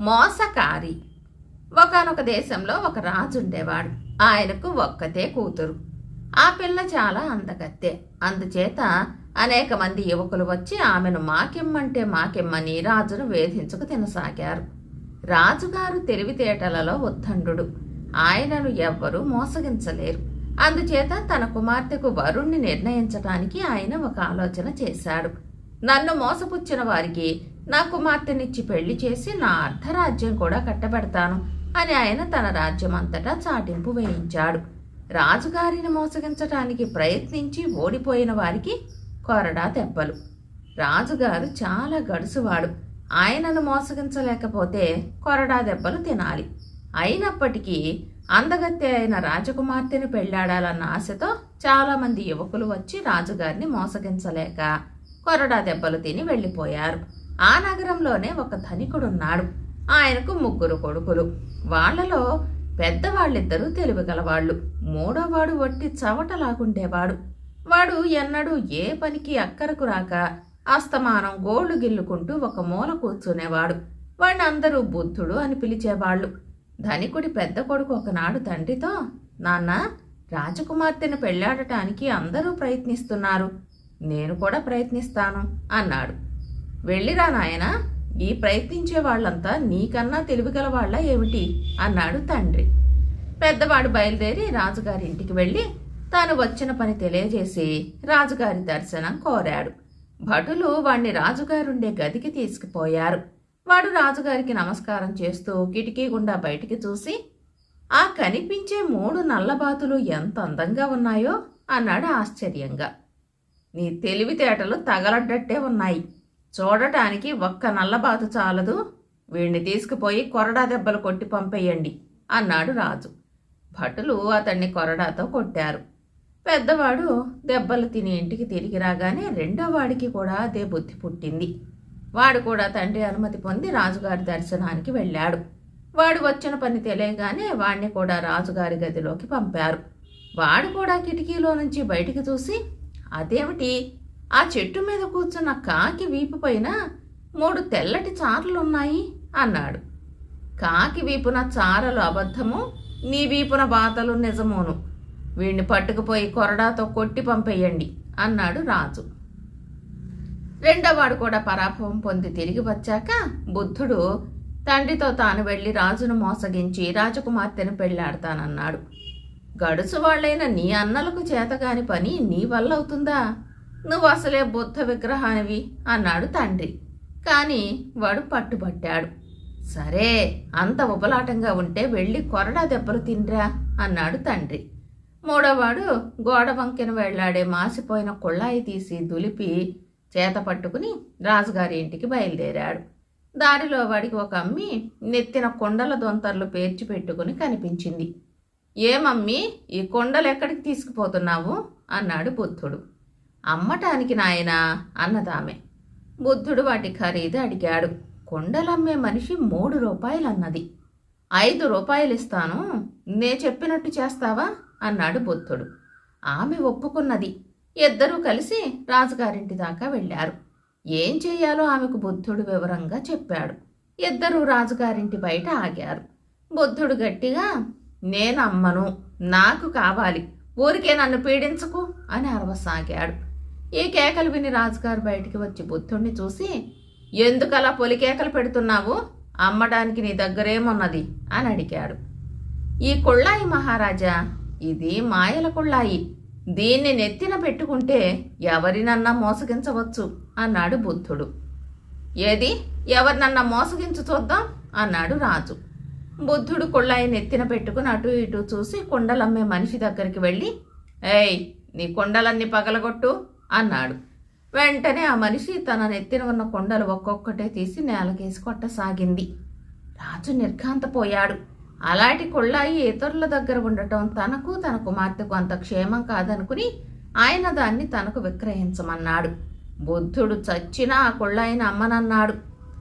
మోసకారి. ఒకనొక దేశంలో ఒక రాజు ఉండేవాడు ఆయనకు ఒక్కతే కూతురు. ఆ పిల్ల చాలా అందగత్తే. అందుచేత అనేక మంది యువకులు వచ్చి ఆమెను మాకెమ్మంటే మాకెమ్మని రాజును వేధించుకు తినసాగారు. రాజుగారు తెలివితేటలలో ఉత్తండు ఆయనను ఎవ్వరూ మోసగించలేరు. అందుచేత తన కుమార్తెకు వరుణ్ణి నిర్ణయించటానికి ఆయన ఒక ఆలోచన చేశాడు. నన్ను మోసపుచ్చిన వారికి నా కుమార్తెనిచ్చి పెళ్ళి చేసి నా అర్ధరాజ్యం కూడా కట్టబెడతాను అని ఆయన తన రాజ్యమంతటా చాటింపు వేయించాడు. రాజుగారిని మోసగించటానికి ప్రయత్నించి ఓడిపోయిన వారికి కొరడా దెబ్బలు. రాజుగారు చాలా గడుసువాడు. ఆయనను మోసగించలేకపోతే కొరడా దెబ్బలు తినాలి. అయినప్పటికీ అందగత్తె అయిన రాజకుమార్తెను పెళ్ళాడాలన్న ఆశతో చాలామంది యువకులు వచ్చి రాజుగారిని మోసగించలేక కొరడా దెబ్బలు తిని వెళ్ళిపోయారు. ఆ నగరంలోనే ఒక ధనికుడున్నాడు. ఆయనకు ముగ్గురు కొడుకులు. వాళ్ళలో పెద్దవాళ్ళిద్దరూ తెలివిగలవాళ్ళు. మూడోవాడు వట్టి చవటలాగుండేవాడు. వాడు ఎన్నడూ ఏ పనికి అక్కరకు రాక అస్తమానం గోళ్ళు గిల్లుకుంటూ ఒక మూల కూర్చునేవాడు. వాడిని అందరూ బుద్ధుడు అని పిలిచేవాళ్ళు. ధనికుడి పెద్ద కొడుకు ఒకనాడు తండ్రితో నాన్న రాజకుమార్తెను పెళ్ళాడటానికి అందరూ ప్రయత్నిస్తున్నారు. నేను కూడా ప్రయత్నిస్తాను అన్నాడు. వెళ్ళిరా నాయనా. ఈ ప్రయత్నించే వాళ్ళంతా నీకన్నా తెలివిగల వాళ్ళ ఏమిటి? అన్నాడు తండ్రి. పెద్దవాడు బయలుదేరి రాజుగారి ఇంటికి వెళ్ళి తాను వచ్చిన పని తెలియజేసి రాజుగారి దర్శనం కోరాడు. భటులు వాణ్ణి రాజుగారుండే గదికి తీసుకుపోయారు. వాడు రాజుగారికి నమస్కారం చేస్తూ కిటికీ గుండా బయటికి చూసి ఆ కనిపించే మూడు నల్లబాతులు ఎంత అందంగా ఉన్నాయో? అన్నాడు ఆశ్చర్యంగా. నీ తెలివితేటలు తగలడ్డట్టే ఉన్నాయి. చూడటానికి ఒక్క నల్లబాతు చాలదు. వీణ్ణి తీసుకుపోయి కొరడా దెబ్బలు కొట్టి పంపేయండి అన్నాడు రాజు. భటులు అతన్ని కొరడాతో కొట్టారు. పెద్దవాడు దెబ్బలు తిని ఇంటికి తిరిగి రాగానే రెండో వాడికి కూడా అదే బుద్ధి పుట్టింది. వాడు కూడా తండ్రి అనుమతి పొంది రాజుగారి దర్శనానికి వెళ్ళాడు. వాడు వచ్చిన పని తెలియగానే వాణ్ణి కూడా రాజుగారి గదిలోకి పంపారు. వాడు కూడా కిటికీలో నుంచి బయటికి చూసి అదేమిటి? ఆ చెట్టు మీద కూర్చున్న కాకి వీపు పైన మూడు తెల్లటి చారలున్నాయి అన్నాడు. కాకి వీపున చారలు అబద్ధము నీ వీపున బాతలు నిజమోను. వీణ్ణి పట్టుకుపోయి కొరడాతో కొట్టి పంపేయండి అన్నాడు రాజు. రెండోవాడు కూడా పరాభవం పొంది తిరిగి వచ్చాక బుద్ధుడు తండ్రితో తాను వెళ్ళి రాజును మోసగించి రాజకుమార్తెను పెళ్ళాడతానన్నాడు. గడుసు వాళ్ళైన నీ అన్నలకు చేతగాని పని నీ వల్ల అవుతుందా? నువ్వు అసలే బుద్ధ విగ్రహానివి అన్నాడు తండ్రి. కానీ వాడు పట్టుబట్టాడు. సరే అంత ఉపలాటంగా ఉంటే వెళ్ళి కొరడా దెబ్బలు తిండ్రా అన్నాడు తండ్రి. మూడోవాడు గోడ వంకెన వెళ్ళాడే మాసిపోయిన కుళ్ళాయి తీసి దులిపి చేత పట్టుకుని రాజుగారి ఇంటికి బయలుదేరాడు. దారిలో వాడికి ఒక అమ్మి నెత్తిన కొండల దొంతర్లు పేర్చి పెట్టుకుని కనిపించింది. ఏమమ్మీ ఈ కొండలు ఎక్కడికి తీసుకుపోతున్నావు? అన్నాడు బుద్ధుడు. అమ్మటానికి నాయనా అన్నదామె. బుద్ధుడు వాటి ఖరీదు అడిగాడు. కొండలమ్మే మనిషి మూడు రూపాయలు అన్నది ఐదు రూపాయలు ఇస్తాను నే చెప్పినట్టు చేస్తావా? అన్నాడు బుద్ధుడు. ఆమె ఒప్పుకున్నది. ఇద్దరూ కలిసి రాజుగారింటి దాకా వెళ్ళారు. ఏం చేయాలో ఆమెకు బుద్ధుడు వివరంగా చెప్పాడు. ఇద్దరూ రాజుగారింటి బయట ఆగారు. బుద్ధుడు గట్టిగా నేను అమ్మను నాకు కావాలి. ఊరికే నన్ను పీడించకు అని అరవసాగాడు. ఈ కేకలు విని రాజుగారు బయటికి వచ్చి బుద్ధుణ్ణి చూసి ఎందుకలా పొలికేకలు పెడుతున్నావు? అమ్మడానికి నీ దగ్గరేమున్నది? అని అడిగాడు. ఈ కుళ్ళాయి మహారాజా ఇది మాయల కుళ్ళాయి. దీన్ని నెత్తిన పెట్టుకుంటే ఎవరినన్నా మోసగించవచ్చు అన్నాడు బుద్ధుడు. ఏది? ఎవరినన్నా మోసగించు చూద్దాం అన్నాడు రాజు. బుద్ధుడు కుళ్ళాయి నెత్తిన పెట్టుకుని అటు ఇటు చూసి కుండలమ్మే మనిషి దగ్గరికి వెళ్ళి ఏయ్ నీ కుండలన్నీ పగలగొట్టు. అన్నాడు. వెంటనే ఆ మనిషి తన నెత్తిన ఉన్న కొండలు ఒక్కొక్కటే తీసి నేలకేసి కొట్టసాగింది. రాజు నిర్ఘాంతపోయాడు. అలాంటి కుళ్ళాయి ఇతరుల దగ్గర ఉండటం తనకు తన కుమార్తెకు అంత క్షేమం కాదనుకుని ఆయన దాన్ని తనకు విక్రయించమన్నాడు. బుద్ధుడు చచ్చినా ఆ కుళ్ళాయిని అమ్మనన్నాడు.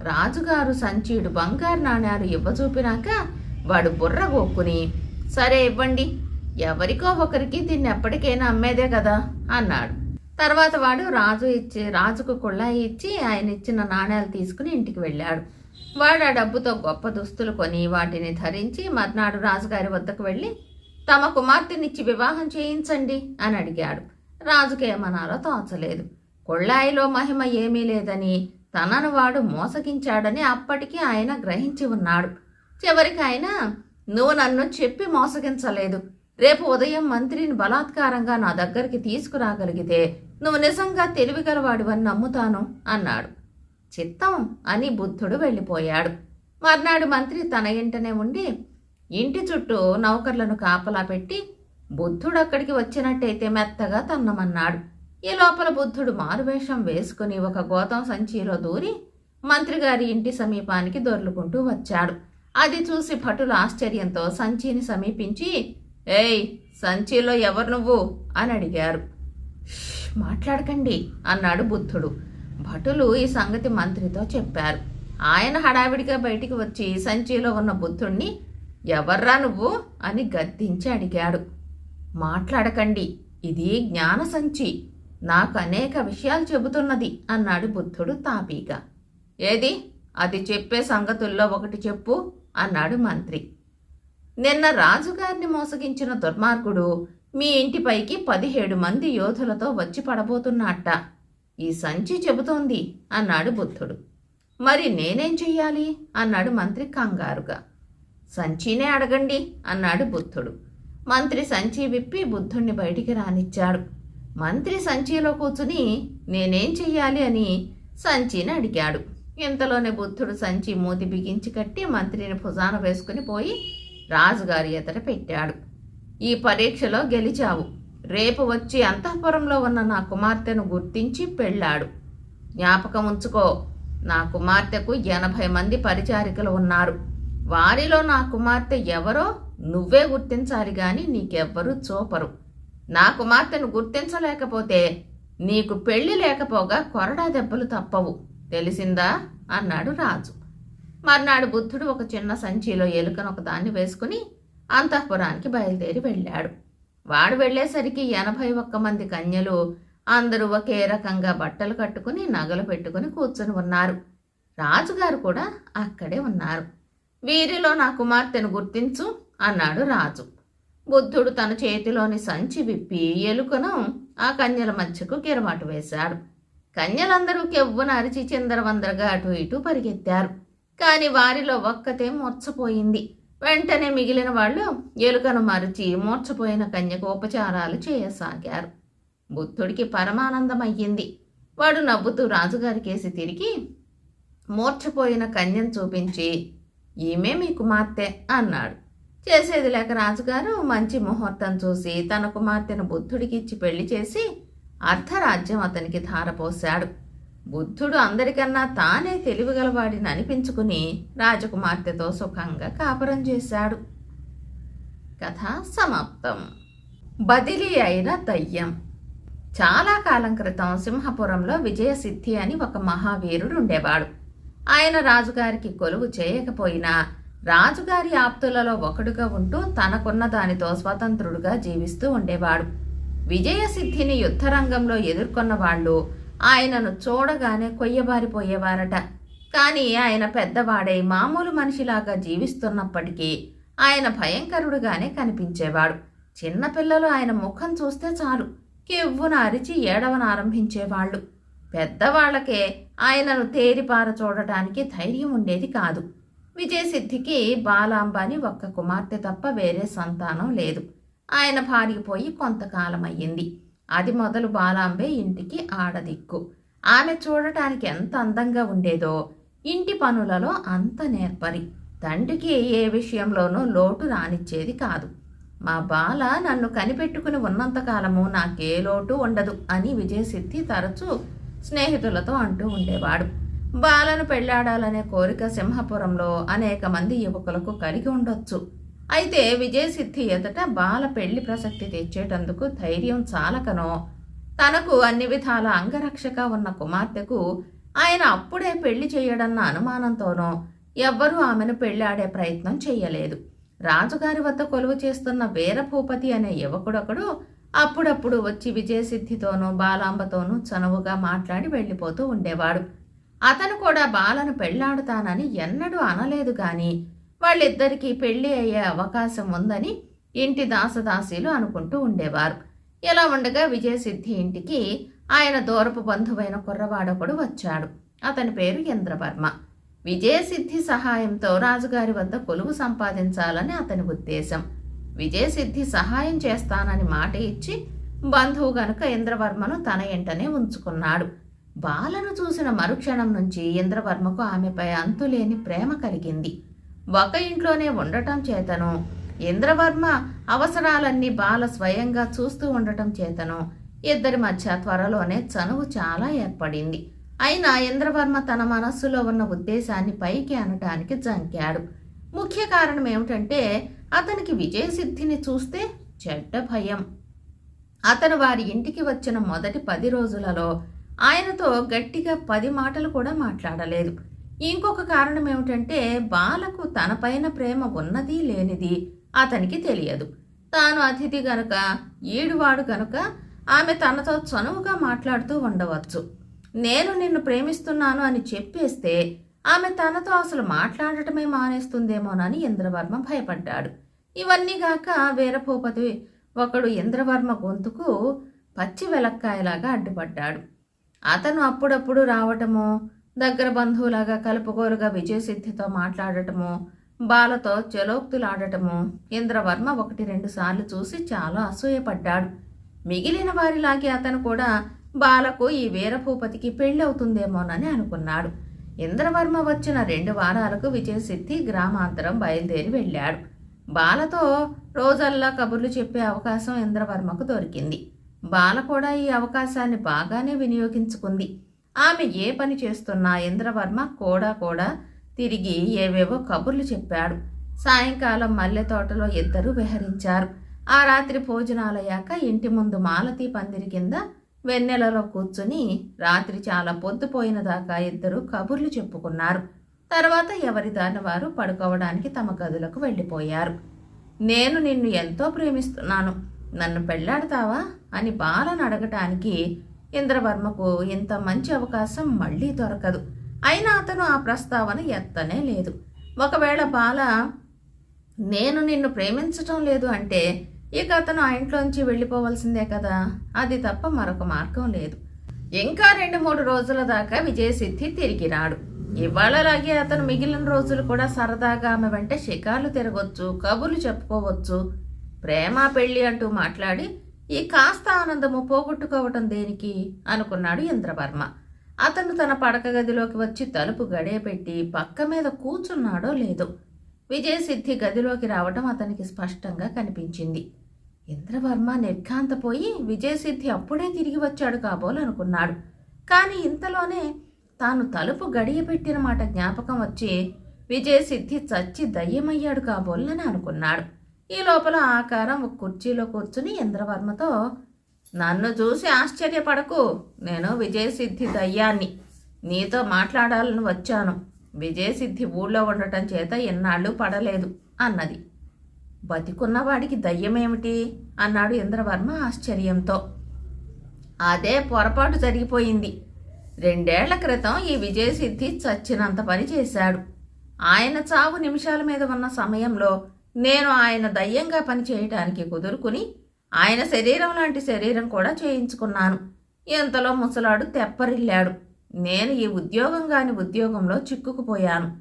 రాజుగారు సంచీడు బంగారు నాణ్యాలు ఇవ్వచూపినాక వాడు బుర్ర గోక్కుని సరే ఇవ్వండి. ఎవరికో ఒకరికి దీన్ని ఎప్పటికైనా అమ్మేదే కదా అన్నాడు. తర్వాత వాడు రాజు ఇచ్చి రాజుకు కుళ్ళాయి ఇచ్చి ఆయన ఇచ్చిన నాణ్యాలు తీసుకుని ఇంటికి వెళ్ళాడు. వాడు ఆ డబ్బుతో గొప్ప దుస్తులు కొని వాటిని ధరించి మర్నాడు రాజుగారి వద్దకు వెళ్ళి తమ కుమార్తెనిచ్చి వివాహం చేయించండి అని అడిగాడు. రాజుకేమనాలో తోచలేదు. కొళ్ళాయిలో మహిమ ఏమీ లేదని తనను వాడు మోసగించాడని అప్పటికి ఆయన గ్రహించి ఉన్నాడు. చివరికి ఆయన నువ్వు నన్ను చెప్పి మోసగించలేదు. రేపు ఉదయం మంత్రిని బలాత్కారంగా నా దగ్గరికి తీసుకురాగలిగితే నువ్వు నిజంగా తెలివిగలవాడివని నమ్ముతాను అన్నాడు. చిత్తం అని బుద్ధుడు వెళ్ళిపోయాడు. మర్నాడు మంత్రి తన ఇంటనే ఉండి ఇంటి చుట్టూ నౌకర్లను కాపలా పెట్టి బుద్ధుడు అక్కడికి వచ్చినట్టయితే మెత్తగా తన్నమన్నాడు. ఈ లోపల బుద్ధుడు మారువేషం వేసుకుని ఒక గోతం సంచిలో దూరి మంత్రిగారి ఇంటి సమీపానికి దొర్లుకుంటూ వచ్చాడు. అది చూసి భటులు ఆశ్చర్యంతో సంచిని సమీపించి ఏయ్ సంచిలో ఎవరు నువ్వు? అని అడిగారు. మాట్లాడకండి అన్నాడు బుద్ధుడు. భటులు ఈ సంగతి మంత్రితో చెప్పారు. ఆయన హడావిడిగా బయటికి వచ్చి సంచిలో ఉన్న బుద్ధుణ్ణి ఎవర్రా నువ్వు? అని గద్దించి అడిగాడు. మాట్లాడకండి ఇది జ్ఞాన సంచి. నాకు అనేక విషయాలు చెబుతున్నది అన్నాడు బుద్ధుడు తాపీగా. ఏది? అది చెప్పే సంగతుల్లో ఒకటి చెప్పు అన్నాడు మంత్రి. నిన్న రాజుగారిని మోసగించిన దుర్మార్గుడు మీ ఇంటిపైకి పదిహేడు మంది యోధులతో వచ్చి పడబోతున్నట్ట. ఈ సంచి చెబుతోంది అన్నాడు బుద్ధుడు. మరి నేనేం చెయ్యాలి? అన్నాడు మంత్రి కంగారుగా. సంచినే అడగండి అన్నాడు బుద్ధుడు. మంత్రి సంచి విప్పి బుద్ధుణ్ణి బయటికి రానిచ్చాడు. మంత్రి సంచిలో కూర్చుని నేనేం చెయ్యాలి అని సంచిని అడిగాడు. ఇంతలోనే బుద్ధుడు సంచి మూతి బిగించి కట్టి మంత్రిని భుజాన వేసుకుని పోయి రాజుగారి ఎదుట పెట్టాడు. ఈ పరీక్షలో గెలిచావు. రేపు వచ్చి అంతఃపురంలో ఉన్న నా కుమార్తెను గుర్తించి పెళ్ళాడు. జ్ఞాపకం ఉంచుకో నా కుమార్తెకు ఎనభై మంది పరిచారికలు ఉన్నారు. వారిలో నా కుమార్తె ఎవరో నువ్వే గుర్తించాలి గాని నీకెవ్వరూ చూపరు. నా కుమార్తెను గుర్తించలేకపోతే నీకు పెళ్ళి లేకపోగా కొరడా దెబ్బలు తప్పవు. తెలిసిందా? అన్నాడు రాజు. మర్నాడు బుద్ధుడు ఒక చిన్న సంచిలో ఎలుకను ఒక దాన్ని వేసుకుని అంతఃపురానికి బయలుదేరి వెళ్ళాడు. వాడు వెళ్ళేసరికి ఎనభై ఒక్క మంది కన్యలు అందరూ ఒకే రకంగా బట్టలు కట్టుకుని నగలు పెట్టుకుని కూర్చొని ఉన్నారు. రాజుగారు కూడా అక్కడే ఉన్నారు. వీరిలో నా కుమార్తెను గుర్తించు అన్నాడు రాజు. బుద్ధుడు తన చేతిలోని సంచి విప్పి ఎలుకను ఆ కన్యల మధ్యకు కిరమాటు వేశాడు. కన్యలందరూ కెవ్వున అరిచి చిందరవందరగా అటు ఇటు పరిగెత్తారు. కాని వారిలో ఒక్కతే మూర్చపోయింది వెంటనే మిగిలిన వాళ్ళు ఎలుకను మరిచి మూర్చపోయిన కన్యకు ఉపచారాలు చేయసాగారు. బుద్ధుడికి పరమానందమయ్యింది. వాడు నవ్వుతూ రాజుగారికేసి తిరిగి మూర్చపోయిన కన్యను చూపించి ఈమె మీ కుమార్తె అన్నాడు. చేసేది లేక రాజుగారు మంచి ముహూర్తం చూసి తన కుమార్తెను బుద్ధుడికి ఇచ్చి పెళ్ళి చేసి అర్ధరాజ్యం అతనికి ధారపోశాడు. బుద్ధుడు అందరికన్నా తానే తెలివిగలవాడిని అనిపించుకుని రాజకుమార్తెతో సుఖంగా కాపురం చేశాడు. కథ సమాప్తం. బదిలీ అయిన దయ్యం. చాలా కాలం క్రితం సింహపురంలో విజయసిద్ధి అని ఒక మహావీరుడు ఉండేవాడు. ఆయన రాజుగారికి కొలువు చేయకపోయినా రాజుగారి ఆప్తులలో ఒకడుగా ఉంటూ తనకున్న దానితో స్వతంత్రుడుగా జీవిస్తూ ఉండేవాడు. విజయసిద్ధిని యుద్ధరంగంలో ఎదుర్కొన్న వాళ్ళు ఆయనను చూడగానే కొయ్యబారిపోయేవారట. కానీ ఆయన పెద్దవాడై మామూలు మనిషిలాగా జీవిస్తున్నప్పటికీ ఆయన భయంకరుడుగానే కనిపించేవాడు. చిన్నపిల్లలు ఆయన ముఖం చూస్తే చాలు. కెవ్వున అరిచి ఏడవనారంభించేవాళ్ళు. పెద్దవాళ్ళకే ఆయనను తేరిపార చూడటానికి ధైర్యం ఉండేది కాదు. విజయసిద్ధికి బాలాంబాని ఒక్క కుమార్తె తప్ప వేరే సంతానం లేదు. ఆయన భార్యపోయి కొంతకాలం అయ్యింది అది మొదలు బాలాంబే ఇంటికి ఆడదిక్కు. ఆమె చూడటానికి ఎంత అందంగా ఉండేదో ఇంటి పనులలో అంత నేర్పరి. తండ్రికి ఏ విషయంలోనూ లోటు రానిచ్చేది కాదు. మా బాల నన్ను కనిపెట్టుకుని ఉన్నంతకాలము నాకే లోటు ఉండదు అని విజయసిద్ధి తరచూ స్నేహితులతో అంటూ ఉండేవాడు. బాలను పెళ్ళాడాలనే కోరిక సింహపురంలో అనేక మంది యువకులకు కలిగి ఉండొచ్చు. అయితే విజయసిద్ధి ఎదుట బాల పెళ్ళి ప్రసక్తి తెచ్చేటందుకు ధైర్యం చాలకనో? తనకు అన్ని విధాల అంగరక్షక ఉన్న కుమార్తెకు ఆయన అప్పుడే పెళ్ళి చేయడన్న అనుమానంతోనో ఎవ్వరూ ఆమెను పెళ్ళాడే ప్రయత్నం చేయలేదు రాజుగారి వద్ద కొలువు చేస్తున్న వీరభూపతి అనే యువకుడొకడు అప్పుడప్పుడు వచ్చి విజయసిద్ధితోనూ బాలాంబతోనూ చనువుగా మాట్లాడి వెళ్ళిపోతూ ఉండేవాడు. అతను కూడా బాలను పెళ్ళాడుతానని ఎన్నడూ అనలేదు కానీ వాళ్ళిద్దరికీ పెళ్ళి అయ్యే అవకాశం ఉందని ఇంటి దాసదాసీలు అనుకుంటూ ఉండేవారు. ఇలా ఉండగా విజయసిద్ధి ఇంటికి ఆయన దూరపు బంధువైన కుర్రవాడొకడు వచ్చాడు. అతని పేరు ఇంద్రవర్మ. విజయసిద్ధి సహాయంతో రాజుగారి వద్ద కొలువు సంపాదించాలని అతని ఉద్దేశం. విజయసిద్ధి సహాయం చేస్తానని మాట ఇచ్చి బంధువు గనుక ఇంద్రవర్మను తన ఇంటనే ఉంచుకున్నాడు. బాలను చూసిన మరుక్షణం నుంచి ఇంద్రవర్మకు ఆమెపై అంతులేని ప్రేమ కలిగింది. ఒక ఇంట్లోనే ఉండటం చేతను. ఇంద్రవర్మ అవసరాలన్నీ బాల స్వయంగా చూస్తూ ఉండటం చేతను. ఇద్దరి మధ్య త్వరలోనే చనువు చాలా ఏర్పడింది. అయినా ఇంద్రవర్మ తన మనస్సులో ఉన్న ఉద్దేశాన్ని పైకి అనటానికి జంకాడు. ముఖ్య కారణం ఏమిటంటే అతనికి విజయసిద్ధిని చూస్తే చెడ్డ భయం. అతను వారి ఇంటికి వచ్చిన మొదటి పది రోజులలో ఆయనతో గట్టిగా పది మాటలు కూడా మాట్లాడలేదు. ఇంకొక కారణం ఏమిటంటే బాలకు తనపైన ప్రేమ ఉన్నది లేనిది అతనికి తెలియదు. తాను అతిథి గనుక ఈడువాడు గనుక ఆమె తనతో చనువుగా మాట్లాడుతూ ఉండవచ్చు. నేను నిన్ను ప్రేమిస్తున్నాను అని చెప్పేస్తే ఆమె తనతో అసలు మాట్లాడటమే మానేస్తుందేమోనని ఇంద్రవర్మ భయపడ్డాడు. ఇవన్నీ గాక వీరభూపతి ఒకడు ఇంద్రవర్మ గొంతుకు పచ్చి వెలక్కాయలాగా అడ్డుపడ్డాడు. అతను అప్పుడప్పుడు రావటము దగ్గర బంధువులాగా కలుపుకోరుగా విజయసిద్ధితో మాట్లాడటము బాలతో చెలోక్తులాడటము ఇంద్రవర్మ ఒకటి రెండు సార్లు చూసి చాలా అసూయపడ్డాడు. మిగిలిన వారిలాగే అతను కూడా బాలకు ఈ వీరభూపతికి పెళ్ళవుతుందేమోనని అనుకున్నాడు. ఇంద్రవర్మ వచ్చిన రెండు వారాలకు విజయసిద్ధి గ్రామాంతరం బయలుదేరి వెళ్ళాడు. బాలతో రోజల్లా కబుర్లు చెప్పే అవకాశం ఇంద్రవర్మకు దొరికింది. బాల కూడా ఈ అవకాశాన్ని బాగానే వినియోగించుకుంది. ఆమె ఏ పని చేస్తున్నా ఇంద్రవర్మ కూడా కూడా తిరిగి ఏవేవో కబుర్లు చెప్పాడు. సాయంకాలం మల్లె తోటలో ఇద్దరూ విహరించారు. ఆ రాత్రి భోజనాలయ్యాక ఇంటి ముందు మాలతీ పందిరి కింద వెన్నెలలో కూర్చుని రాత్రి చాలా పొద్దుపోయిన దాకా ఇద్దరు కబుర్లు చెప్పుకున్నారు. తర్వాత ఎవరి దాని వారు పడుకోవడానికి తమ గదులకు వెళ్ళిపోయారు. నేను నిన్ను ఎంతో ప్రేమిస్తున్నాను. నన్ను పెళ్ళాడతావా అని బాలను అడగటానికి ఇంద్రవర్మకు ఇంత మంచి అవకాశం మళ్ళీ దొరకదు. అయినా అతను ఆ ప్రస్తావన ఎత్తనే లేదు. ఒకవేళ బాల నేను నిన్ను ప్రేమించటం లేదు అంటే ఇక అతను ఆ ఇంట్లోంచి వెళ్ళిపోవలసిందే కదా? అది తప్ప మరొక మార్గం లేదు. ఇంకా రెండు మూడు రోజుల దాకా విజయసిద్ధి తిరిగి రాడు. ఇవాళలాగే అతను మిగిలిన రోజులు కూడా సరదాగా ఆమె వెంట శిఖాలు తిరగొచ్చు కబుర్లు చెప్పుకోవచ్చు ప్రేమ పెళ్ళి అంటూ మాట్లాడి ఈ కాస్త ఆనందము పోగొట్టుకోవటం దేనికి? అనుకున్నాడు ఇంద్రవర్మ. అతను తన పడక గదిలోకి వచ్చి తలుపు గడియపెట్టి పక్క మీద కూర్చున్నాడో లేదో. విజయసిద్ధి గదిలోకి రావటం అతనికి స్పష్టంగా కనిపించింది. ఇంద్రవర్మ నిర్ఘాంతపోయి విజయసిద్ధి అప్పుడే తిరిగి వచ్చాడు కాబోలనుకున్నాడు కానీ ఇంతలోనే తాను తలుపు గడియపెట్టిన మాట జ్ఞాపకం వచ్చి విజయసిద్ధి చచ్చి దయ్యమయ్యాడు కాబోలని అనుకున్నాడు. ఈ లోపల ఆకారం ఒక కుర్చీలో కూర్చుని ఇంద్రవర్మతో నన్ను చూసి ఆశ్చర్యపడకు. నేను విజయసిద్ధి దయ్యాన్ని. నీతో మాట్లాడాలని వచ్చాను. విజయసిద్ధి ఊళ్ళో ఉండటం చేత ఎన్నాళ్ళు పడలేదు అన్నది. బతికున్నవాడికి దయ్యమేమిటి? అన్నాడు ఇంద్రవర్మ ఆశ్చర్యంతో. అదే పొరపాటు జరిగిపోయింది. రెండేళ్ళ క్రితం ఈ విజయసిద్ధి చచ్చినంత పని చేశాడు. ఆయన చావు నిమిషాల మీద ఉన్న సమయంలో నేను ఆయన దయ్యంగా పని చేయటానికి కుదురుకుని ఆయన శరీరం లాంటి శరీరం కూడా చేయించుకున్నాను. ఇంతలో ముసలాడు తెప్పరిల్లాడు. నేను ఈ ఉద్యోగం కాని ఉద్యోగంలో చిక్కుకుపోయాను.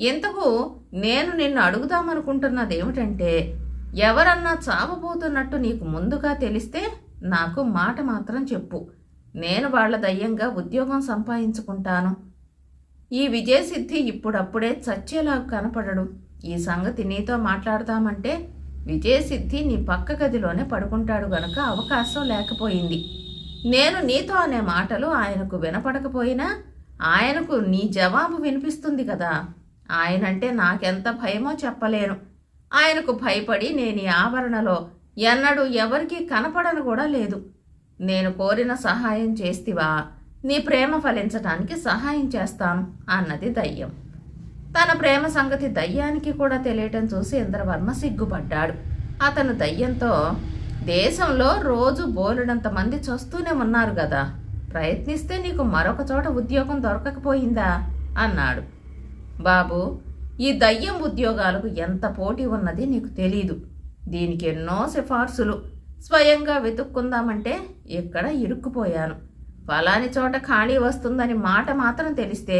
ఇంతకు నేను నిన్ను అడుగుదామనుకుంటున్నది ఏమిటంటే ఎవరన్నా చావబోతున్నట్టు నీకు ముందుగా తెలిస్తే నాకు మాట మాత్రం చెప్పు. నేను వాళ్ళ దయ్యంగా ఉద్యోగం సంపాదించుకుంటాను. ఈ విజయసిద్ధి ఇప్పుడప్పుడే చచ్చేలా కనపడడు. ఈ సంగతి నీతో మాట్లాడతామంటే విజయసిద్ధి నీ పక్క గదిలోనే పడుకుంటాడు గనక అవకాశం లేకపోయింది. నేను నీతో అనే మాటలు ఆయనకు వినపడకపోయినా ఆయనకు నీ జవాబు వినిపిస్తుంది కదా. ఆయనంటే నాకెంత భయమో చెప్పలేను. ఆయనకు భయపడి నేను ఈ ఆవరణలో ఎన్నడూ ఎవరికీ కనపడను కూడా లేదు. నేను కోరిన సహాయం చేస్తివా? నీ ప్రేమ ఫలించటానికి సహాయం చేస్తాను అన్నది దయ్యం. తన ప్రేమ సంగతి దయ్యానికి కూడా తెలియటం చూసి ఇంద్రవర్మ సిగ్గుపడ్డాడు. అతను దయ్యంతో దేశంలో రోజు బోలెడంత మంది చస్తూనే ఉన్నారు కదా ప్రయత్నిస్తే నీకు మరొక చోట ఉద్యోగం దొరకకపోయిందా? అన్నాడు. బాబు ఈ దయ్యం ఉద్యోగాలకు ఎంత పోటీ ఉన్నది నీకు తెలీదు. దీనికి ఎన్నో సిఫార్సులు. స్వయంగా వెతుక్కుందామంటే ఇక్కడ ఇరుక్కుపోయాను. ఫలాని చోట ఖాళీ వస్తుందని మాట మాత్రం తెలిస్తే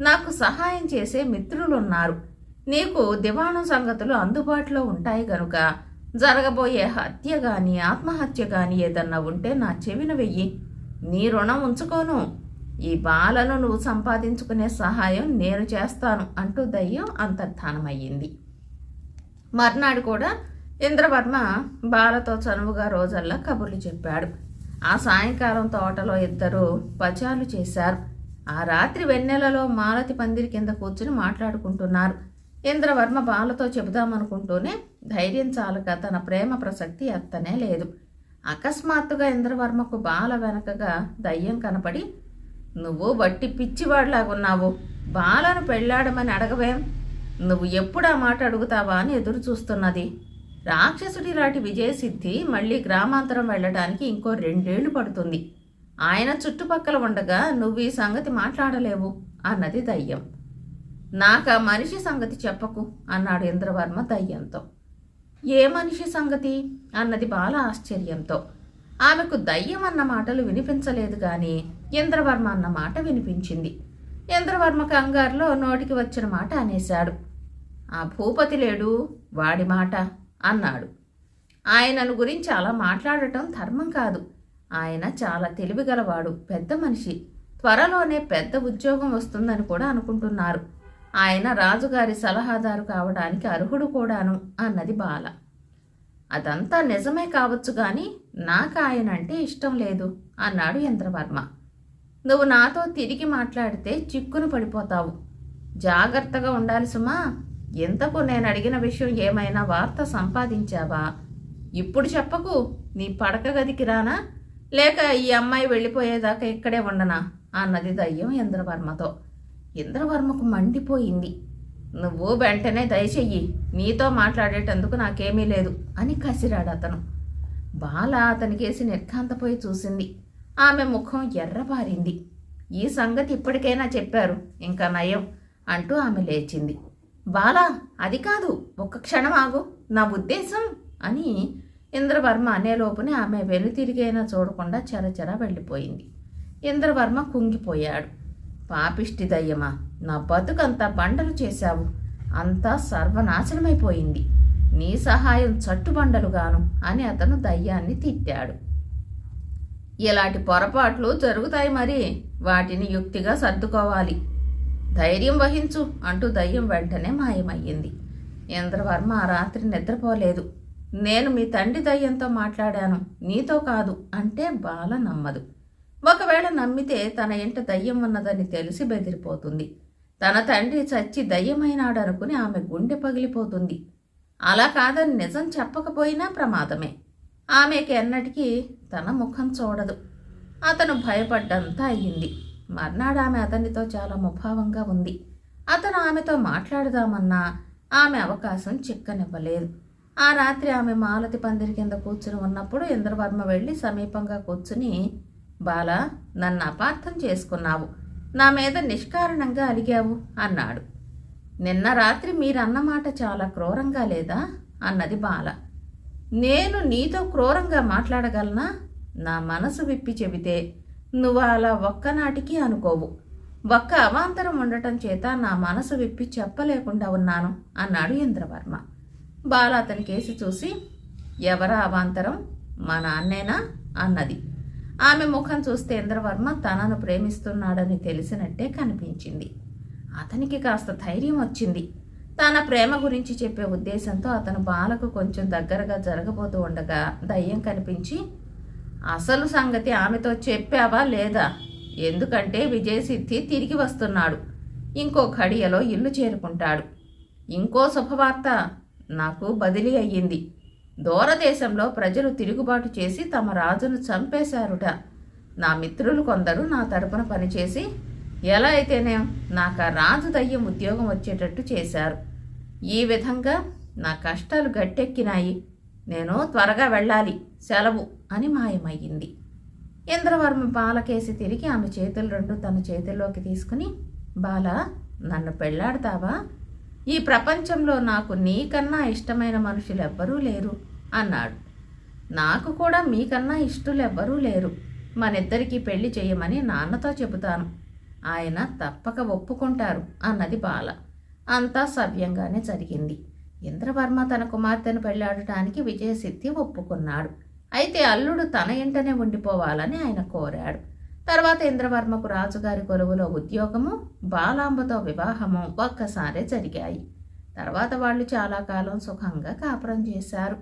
నాకు సహాయం చేసే మిత్రులున్నారు. నీకు దివాణం సంగతులు అందుబాటులో ఉంటాయి గనుక జరగబోయే హత్య గాని ఆత్మహత్య గాని ఏదన్నా ఉంటే నా చెవిన వెయ్యి. నీ రుణం ఉంచుకోను. ఈ బాలను నువ్వు సంపాదించుకునే సహాయం నేను చేస్తాను అంటూ దయ్యం అంతర్ధానమయ్యింది. మర్నాడు కూడా ఇంద్రవర్మ బాలతో చనువుగా రోజల్లా కబుర్లు చెప్పాడు. ఆ సాయంకాలం తోటలో ఇద్దరు పచాలు చేశారు. ఆ రాత్రి వెన్నెలలో మాలతి పందిరి కింద కూర్చుని మాట్లాడుకుంటున్నారు. ఇంద్రవర్మ బాలతో చెబుదామనుకుంటూనే ధైర్యం చాలక తన ప్రేమ ప్రసక్తి ఎత్తనే లేదు. అకస్మాత్తుగా ఇంద్రవర్మకు బాల వెనకగా దయ్యం కనపడి నువ్వు వట్టి పిచ్చివాడిలాగున్నావు. బాలను పెళ్ళాడమని అడగవేం? నువ్వు ఎప్పుడు ఆ మాట అడుగుతావా అని ఎదురు చూస్తున్నది రాక్షసుడి లాంటి విజయసిద్ధి మళ్ళీ గ్రామాంతరం వెళ్ళడానికి ఇంకో రెండేళ్ళు పడుతుంది. ఆయన చుట్టుపక్కల ఉండగా నువ్వు ఈ సంగతి మాట్లాడలేవు అన్నది దయ్యం. నాకు మనిషి సంగతి చెప్పకు అన్నాడు ఇంద్రవర్మ దయ్యంతో. ఏ మనిషి సంగతి? అన్నది బాల ఆశ్చర్యంతో. ఆమెకు దయ్యం అన్న మాటలు వినిపించలేదు కానీ ఇంద్రవర్మ అన్న మాట వినిపించింది. ఇంద్రవర్మ కంగారులో నోటికి వచ్చిన మాట అనేశాడు. ఆ భూపతి లేడు వాడి మాట అన్నాడు. ఆయనను గురించి అలా మాట్లాడటం ధర్మం కాదు. ఆయన చాలా తెలివిగలవాడు పెద్ద మనిషి. త్వరలోనే పెద్ద ఉద్యోగం వస్తుందని కూడా అనుకుంటున్నారు. ఆయన రాజుగారి సలహాదారు కావడానికి అర్హుడు కూడాను అన్నది బాల. అదంతా నిజమే కావచ్చు కానీ నాకు ఆయన అంటే ఇష్టం లేదు అన్నాడు యంత్రవర్మ. నువ్వు నాతో తిరిగి మాట్లాడితే చిక్కును పడిపోతావు. జాగ్రత్తగా ఉండాలి సుమా. ఇంతకు నేను అడిగిన విషయం ఏమైనా వార్త సంపాదించావా? ఇప్పుడు చెప్పకు నీ పడక గదికి రానా? లేక ఈ అమ్మాయి వెళ్ళిపోయేదాకా ఇక్కడే ఉండనా? అన్నది దయ్యం ఇంద్రవర్మతో. ఇంద్రవర్మకు మండిపోయింది. నువ్వు వెంటనే దయచెయ్యి. నీతో మాట్లాడేటందుకు నాకేమీ లేదు అని కసిరాడు అతను బాల అతనికేసి నిర్ఘాంతపోయి చూసింది. ఆమె ముఖం ఎర్రబారింది. ఈ సంగతి ఇప్పటికైనా చెప్పారు. ఇంకా నయం అంటూ ఆమె లేచింది. బాలా అది కాదు. ఒక్క క్షణం ఆగు. నా ఉద్దేశం అని ఇంద్రవర్మ అనేలోపునే ఆమె వెనుతిరిగైనా చూడకుండా చెరచెర వెళ్ళిపోయింది. ఇంద్రవర్మ కుంగిపోయాడు. పాపిష్టి దయ్యమా నా బతుకంతా బండలు చేశావు. అంతా సర్వనాశనమైపోయింది. నీ సహాయం చట్టుబండలుగాను అని అతను దయ్యాన్ని తిట్టాడు. ఇలాంటి పొరపాట్లు జరుగుతాయి మరి. వాటిని యుక్తిగా సర్దుకోవాలి. ధైర్యం వహించు అంటూ దయ్యం వెంటనే మాయమయ్యింది. ఇంద్రవర్మ ఆ రాత్రి నిద్రపోలేదు. నేను మీ తండ్రి దయ్యంతో మాట్లాడాను. నీతో కాదు అంటే బాల నమ్మదు. ఒకవేళ నమ్మితే తన ఇంట దయ్యం ఉన్నదని తెలిసి బెదిరిపోతుంది. తన తండ్రి చచ్చి దయ్యమైనాడనుకుని ఆమె గుండె పగిలిపోతుంది. అలా కాదని నిజం చెప్పకపోయినా ప్రమాదమే. ఆమెకి ఎన్నటికీ తన ముఖం చూడదు. అతను భయపడ్డంతా అయ్యింది. మర్నాడు ఆమె అతనితో చాలా ముభావంగా ఉంది. అతను ఆమెతో మాట్లాడదామన్నా ఆమె అవకాశం చిక్కనివ్వలేదు. ఆ రాత్రి ఆమె మాలతి పందిరి కింద కూర్చుని ఉన్నప్పుడు ఇంద్రవర్మ వెళ్ళి సమీపంగా కూర్చుని బాల నన్ను అపార్థం చేసుకున్నావు. నా మీద నిష్కారణంగా అలిగావు అన్నాడు. నిన్న రాత్రి మీరన్న మాట చాలా క్రూరంగా లేదా? అన్నది బాల. నేను నీతో క్రూరంగా మాట్లాడగలనా? నా మనసు విప్పి చెబితే నువ్వు అలా ఒక్కనాటికి అనుకోవు. ఒక్క అవాంతరం ఉండటం చేత నా మనసు విప్పి చెప్పలేకుండా ఉన్నాను అన్నాడు ఇంద్రవర్మ. బాల అతని కేసి చూసి ఎవరా అవాంతరం? మా నాన్నేనా? అన్నది. ఆమె ముఖం చూస్తే ఇంద్రవర్మ తనను ప్రేమిస్తున్నాడని తెలిసినట్టే కనిపించింది. అతనికి కాస్త ధైర్యం వచ్చింది. తన ప్రేమ గురించి చెప్పే ఉద్దేశంతో అతను బాలకు కొంచెం దగ్గరగా జరగబోతూ ఉండగా దయ్యం కనిపించి అసలు సంగతి ఆమెతో చెప్పావా లేదా? ఎందుకంటే విజయసిద్ధి తిరిగి వస్తున్నాడు. ఇంకో ఘడియలో ఇల్లు చేరుకుంటాడు. ఇంకో శుభవార్త. నాకు బదిలీ అయ్యింది. దూరదేశంలో ప్రజలు తిరుగుబాటు చేసి తమ రాజును చంపేశారుట. నా మిత్రులు కొందరు నా తరపున పనిచేసి ఎలా అయితేనే నాకు ఆ రాజు దయ్యం ఉద్యోగం వచ్చేటట్టు చేశారు. ఈ విధంగా నా కష్టాలు గట్టెక్కినాయి. నేను త్వరగా వెళ్ళాలి సెలవు అని మాయమయ్యింది. ఇంద్రవర్మ బాలకేసి తిరిగి ఆమె చేతులు రెండు తన చేతుల్లోకి తీసుకుని బాల నన్ను పెళ్ళాడతావా? ఈ ప్రపంచంలో నాకు నీకన్నా ఇష్టమైన మనుషులు ఎవ్వరూ లేరు అన్నాడు. నాకు కూడా మీకన్నా ఇష్టలు ఎవ్వరూ లేరు. మనిద్దరికీ పెళ్ళి చేయమని నాన్నతో చెబుతాను. ఆయన తప్పక ఒప్పుకుంటారు అన్నది బాల. అంతా సవ్యంగానే జరిగింది. ఇంద్రవర్మ తన కుమార్తెను పెళ్ళాడటానికి విజయసిద్ధి ఒప్పుకున్నాడు. అయితే అల్లుడు తన ఇంటనే ఉండిపోవాలని ఆయన కోరాడు. తర్వాత ఇంద్రవర్మకు రాజుగారి కొలువులో ఉద్యోగము బాలాంబతో వివాహము ఒక్కసారే జరిగాయి. తర్వాత వాళ్ళు చాలా కాలం సుఖంగా కాపురం చేశారు.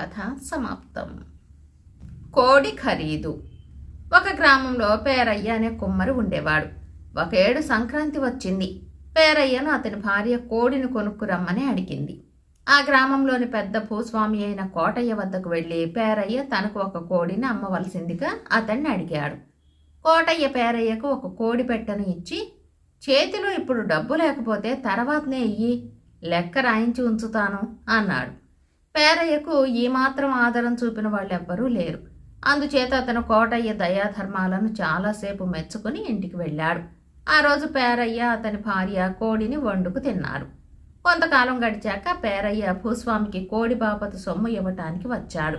కథ సమాప్తం. కోడి ఖరీదు. ఒక గ్రామంలో పేరయ్య అనే కుమ్మరి ఉండేవాడు. ఒక ఏడు సంక్రాంతి వచ్చింది. పేరయ్యను అతని భార్య కోడిని కొనుక్కురమ్మని అడిగింది. ఆ గ్రామంలోని పెద్ద భూస్వామి అయిన కోటయ్య వద్దకు వెళ్ళి పేరయ్య తనకు ఒక కోడిని అమ్మవలసిందిగా అతన్ని అడిగాడు. కోటయ్య పేరయ్యకు ఒక కోడి పెట్టెను ఇచ్చి చేతిలో ఇప్పుడు డబ్బు లేకపోతే తర్వాతనే ఇయ్యి లెక్క రాయించి ఉంచుతాను అన్నాడు. పేరయ్యకు ఈ మాత్రం ఆదరం చూపిన వాళ్ళెవ్వరూ లేరు. అందుచేత అతను కోటయ్య దయాధర్మాలను చాలాసేపు మెచ్చుకుని ఇంటికి వెళ్ళాడు. ఆ రోజు పేరయ్య అతని భార్య కోడిని వండుకు తిన్నారు. కొంతకాలం గడిచాక పేరయ్య భూస్వామికి కోడి బాపతు సొమ్ము ఇవ్వటానికి వచ్చాడు.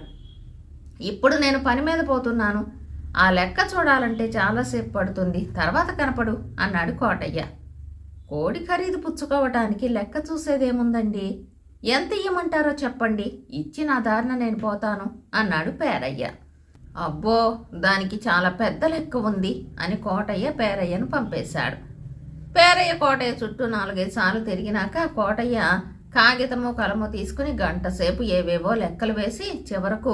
ఇప్పుడు నేను పని మీద పోతున్నాను. ఆ లెక్క చూడాలంటే చాలాసేపు పడుతుంది. తర్వాత కనపడు అన్నాడు కోటయ్య. కోడి ఖరీదు పుచ్చుకోవటానికి లెక్క చూసేదేముందండి? ఎంత ఇయ్యమంటారో చెప్పండి. ఇచ్చి నా దారిన నేను పోతాను అన్నాడు పేరయ్య. అబ్బో దానికి చాలా పెద్ద లెక్క ఉంది అని కోటయ్య పేరయ్యను పంపేశాడు. పేరయ్య కోటయ్య చుట్టూ నాలుగైదు సార్లు తిరిగినాక కోటయ్య కాగితము కలము తీసుకుని గంటసేపు ఏవేవో లెక్కలు వేసి చివరకు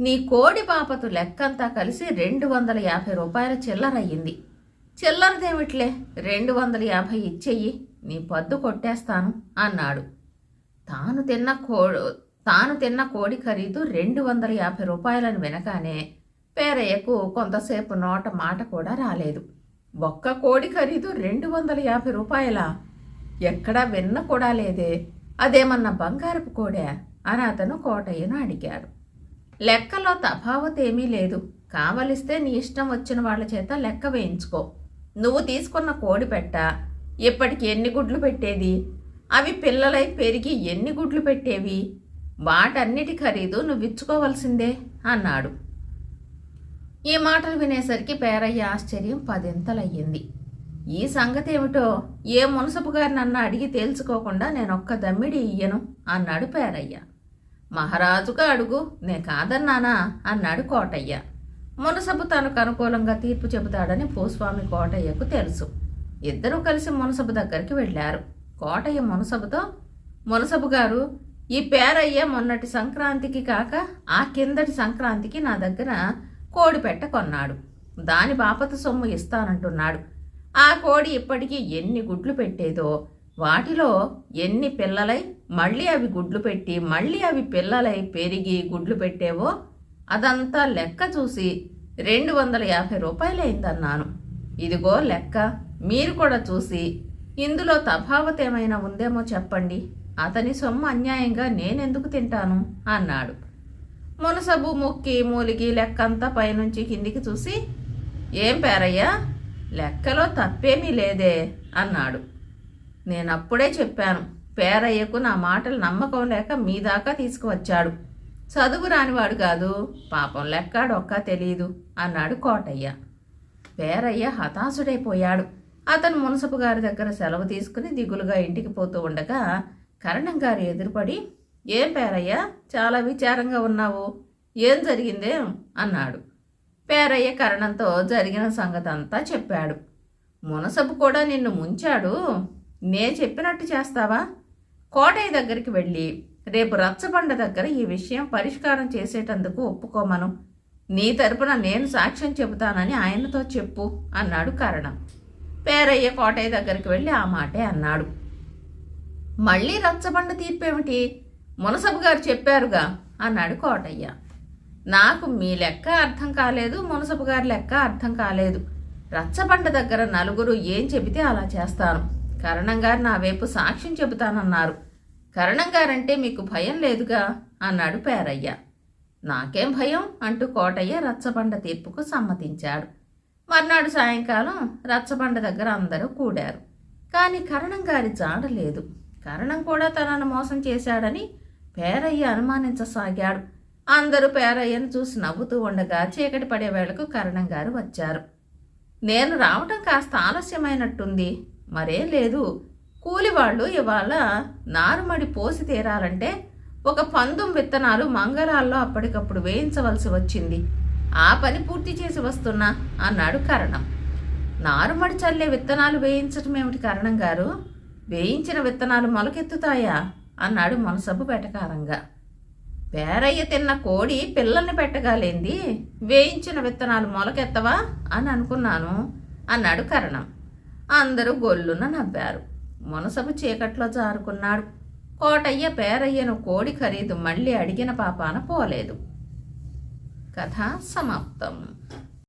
నీ కోడి పాపతు లెక్కంతా కలిసి రెండు వందల యాభై రూపాయల చిల్లరయ్యింది చిల్లరదేమిట్లే? రెండు వందల యాభై ఇచ్చేయి నీ పద్దు కొట్టేస్తాను అన్నాడు. తాను తిన్న కో తాను తిన్న కోడి ఖరీదు రెండు వందల యాభై రూపాయలను వినగానే పేరయ్యకు కొంతసేపు నోట మాట కూడా రాలేదు. ఒక్క కోడి ఖరీదు రెండు వందల యాభై రూపాయల? ఎక్కడా విన్న కూడా లేదే. అదేమన్నా బంగారపు కోడా? అని అతను కోటయ్యను అడిగారు లెక్కలో తఫావత్ ఏమీ లేదు. కావలిస్తే నీ ఇష్టం వచ్చిన వాళ్ళ చేత లెక్క వేయించుకో. నువ్వు తీసుకున్న కోడి పెట్ట. ఇప్పటికి ఎన్ని గుడ్లు పెట్టేది? అవి పిల్లలై పెరిగి ఎన్ని గుడ్లు పెట్టేవి? వాటన్నిటి ఖరీదు నువ్వు ఇచ్చుకోవలసిందే అన్నాడు. ఈ మాటలు వినేసరికి పేరయ్య ఆశ్చర్యం పదింతలయ్యింది. ఈ సంగతి ఏమిటో ఏ మునసపు గారు నన్ను అడిగి తేల్చుకోకుండా నేనొక్క దమ్మిడి ఇయ్యను అన్నాడు పేరయ్య. మహారాజుగా అడుగు నే కాదన్నానా అన్నాడు కోటయ్య. మునసపు తనకు అనుకూలంగా తీర్పు చెబుతాడని భూస్వామి కోటయ్యకు తెలుసు. ఇద్దరూ కలిసి మునసపు దగ్గరికి వెళ్ళారు. కోటయ్య మునసపుతో మునసపు గారు ఈ పేరయ్య మొన్నటి సంక్రాంతికి కాక ఆ కిందటి సంక్రాంతికి నా దగ్గర కోడి పెట్ట కొన్నాడు. దాని బాపత సొమ్ము ఇస్తానంటున్నాడు. ఆ కోడి ఇప్పటికీ ఎన్ని గుడ్లు పెట్టేదో వాటిలో ఎన్ని పిల్లలై మళ్ళీ అవి గుడ్లు పెట్టి మళ్ళీ అవి పిల్లలై పెరిగి గుడ్లు పెట్టేవో అదంతా లెక్క చూసి రెండు వందల యాభై రూపాయలైందన్నాను ఇదిగో లెక్క మీరు కూడా చూసి ఇందులో తఫావత్ ఏమైనా ఉందేమో చెప్పండి. అతని సొమ్ము అన్యాయంగా నేనెందుకు తింటాను? అన్నాడు. మునసబు ముక్కి మూలిగి లెక్కంతా పైనుంచి కిందికి చూసి ఏం పేరయ్యా? లెక్కలో తప్పేమీ లేదే అన్నాడు. నేనప్పుడే చెప్పాను పేరయ్యకు నా మాటలు నమ్మకం లేక మీ దాకా తీసుకువచ్చాడు. చదువు రానివాడు కాదు పాపం లెక్కాడొక్క తెలీదు అన్నాడు కోటయ్య. పేరయ్య హతాశుడైపోయాడు. అతను మునసపు గారి దగ్గర సెలవు తీసుకుని దిగులుగా ఇంటికి పోతూ ఉండగా కరణం గారు ఎదురుపడి ఏం పేరయ్య? చాలా విచారంగా ఉన్నావు. ఏం జరిగిందే? అన్నాడు. పేరయ్య కరణంతో జరిగిన సంగతి అంతా చెప్పాడు. మునసబు కూడా నిన్ను ముంచాడు. నే చెప్పినట్టు చేస్తావా? కోటయ్య దగ్గరికి వెళ్ళి రేపు రచ్చబండ దగ్గర ఈ విషయం పరిష్కారం చేసేటందుకు ఒప్పుకోమను. నీ తరపున నేను సాక్ష్యం చెబుతానని ఆయనతో చెప్పు అన్నాడు కరణం. పేరయ్య కోటయ్య దగ్గరికి వెళ్ళి ఆ మాటే అన్నాడు. మళ్ళీ రచ్చబండ తీర్పేమిటి? మునసబు గారు చెప్పారుగా అన్నాడు కోటయ్య. నాకు మీ లెక్క అర్థం కాలేదు మునసబు గారి లెక్క అర్థం కాలేదు. రచ్చబండ దగ్గర నలుగురు ఏం చెబితే అలా చేస్తాను. కరణం గారు నా వైపు సాక్ష్యం చెబుతానన్నారు. కరణం గారంటే మీకు భయం లేదుగా అన్నాడు పేరయ్య. నాకేం భయం అంటూ కోటయ్య రచ్చబండ తీర్పుకు సమ్మతించాడు. మర్నాడు సాయంకాలం రచ్చబండ దగ్గర అందరూ కూడారు. కానీ కరణం గారి జాడ లేదు. కరణం కూడా తనను మోసం చేశాడని పేరయ్య అనుమానించసాగాడు. అందరూ పేరయ్యను చూసి నవ్వుతూ ఉండగా చీకటి పడే వేళకు కరణం గారు వచ్చారు. నేను రావటం కాస్త ఆలస్యమైనట్టుంది. మరే లేదు. కూలివాళ్ళు ఇవాళ నారుమడి పోసి తీరాలంటే ఒక పందుం విత్తనాలు మంగళాల్లో అప్పటికప్పుడు వేయించవలసి వచ్చింది. ఆ పని పూర్తి చేసి వస్తున్నా అన్నాడు కరణం. నారుమడి చల్లే విత్తనాలు వేయించటం ఏమిటి కరణం గారు? వేయించిన విత్తనాలు మొలకెత్తుతాయా? అన్నాడు మనసబ్బు వెటకారంగా. పేరయ్య తిన్న కోడి పిల్లల్ని పెట్టగాలేంది? వేయించిన విత్తనాలు మొలకెత్తవా? అని అనుకున్నాను అన్నాడు కరణం. అందరూ గొల్లున నవ్వారు. మునసబు చీకట్లో జారుకున్నాడు. కోటయ్య పేరయ్యను కోడి ఖరీదు మళ్ళీ అడిగిన పాపాన పోలేదు. కథ సమాప్తం.